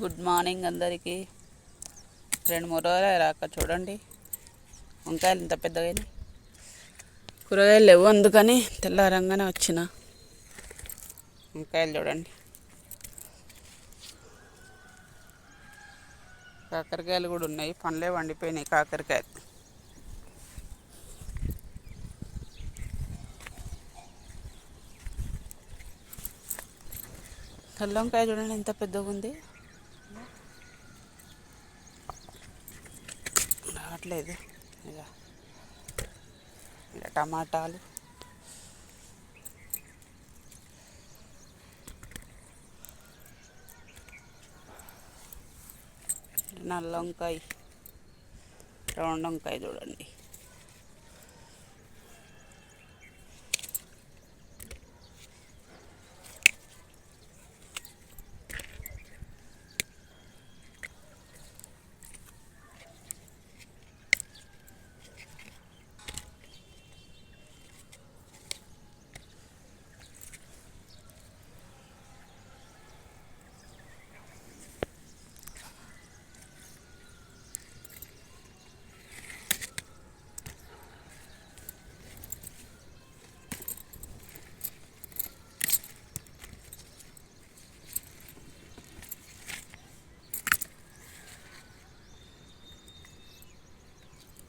Good morning అందరికీ. రెండు మూడు రోజులు రాక చూడండి. వంకాయలు ఇంత పెద్దగా కూరగాయలు లేవు అందుకని తెల్లారంగానే వచ్చిన. వంకాయలు చూడండి. కాకరకాయలు కూడా ఉన్నాయి పండ్లే వండిపోయినాయి కాకరకాయలు. తెల్ల వంకాయ చూడండి ఎంత పెద్దగా ఉంది రావట్లేదు. ఇలా ఇలా టమాటాలు. నల్ల వంకాయ రౌండ్ వంకాయ చూడండి.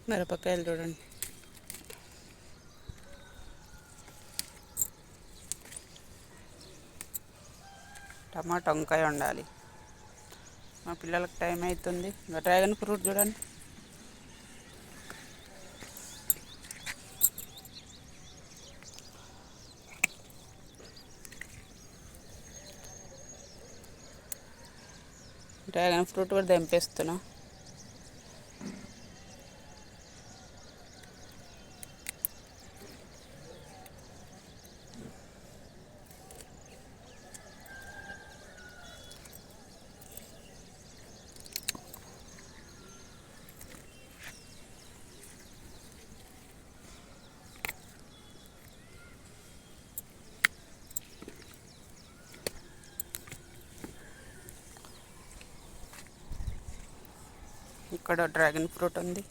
మిరపకాయలు చూడండి. టమాటా వంకాయ ఉండాలి మా పిల్లలకు టైం అవుతుంది డ్రాగన్ ఫ్రూట్ చూడండి. డ్రాగన్ ఫ్రూట్ కూడా తెంపేస్తున్నా. ఇక్కడ డ్రాగన్ ఫ్రూట్ ఉంది.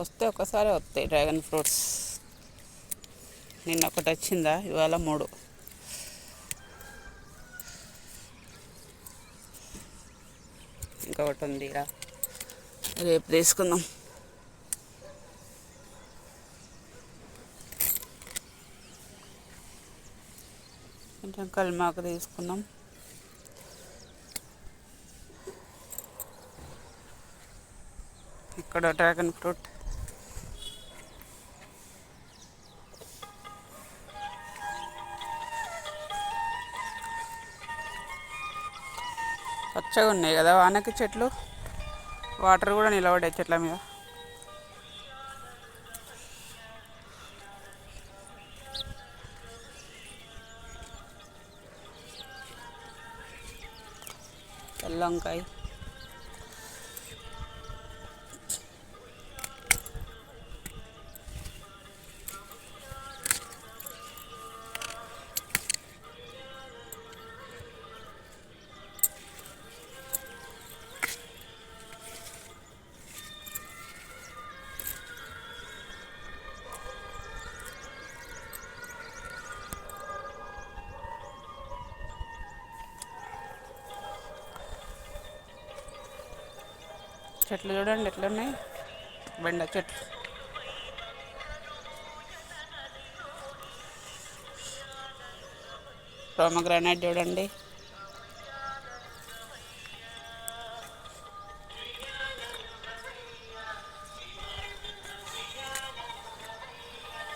వస్తే ఒకసారి వస్తాయి డ్రాగన్ ఫ్రూట్స్. నిన్న ఒకటి వచ్చిందా? ఇవాళ మూడు. ఇంకొకటి ఉంది రేపు తీసుకుందాం. కొంచెం కల్మాకు తీసుకున్నాం ఇక్కడ డ్రాగన్ ఫ్రూట్ పచ్చగా ఉన్నాయి కదా వానకి చెట్లు? వాటర్ కూడా నిలబడాయి చెట్ల మీద. తెల్లంకాయ చెట్లు చూడండి ఎట్లున్నాయి? బెండ చెట్లు. గ్రానైట్ చూడండి.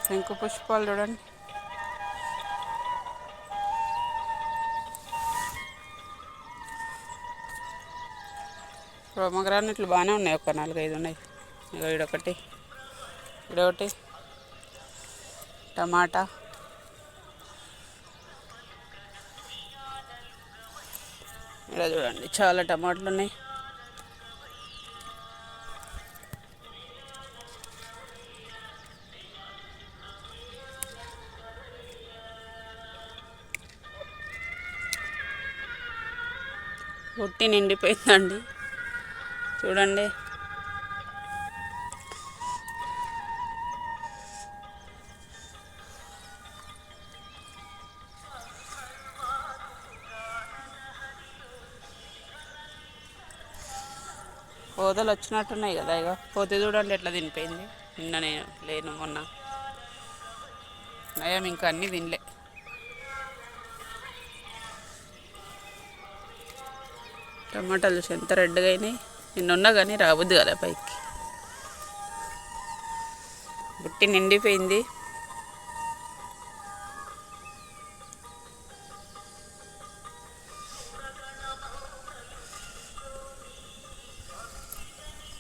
శంకు పుష్పాలు చూడండి. ప్రోమగ్రానెట్లు బాగానే ఉన్నాయి ఒక నాలుగైదు ఉన్నాయి. ఇగో ఇడొకటి ఇడొకటి టమాటా. ఇలా చూడండి చాలా టమాటాలు ఉన్నాయి. బుట్టి నిండిపోయిందండి. చూడండి. కోతలు వచ్చినట్టున్నాయి కదా ఇక పోతే చూడండి ఎట్లా తినిపోయింది. నిన్న నేను లేను మొన్న. నయం ఇంకా అన్నీ తినలే. టమాటాలు చూసి ఎంత రెడ్గా అయినాయి. నిన్నున్నా కానీ రావద్దు కదా పైకి. బుట్టి నిండిపోయింది.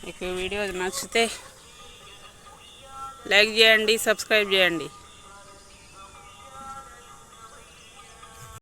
మీకు వీడియో నచ్చితే లైక్ చేయండి సబ్స్క్రైబ్ చేయండి.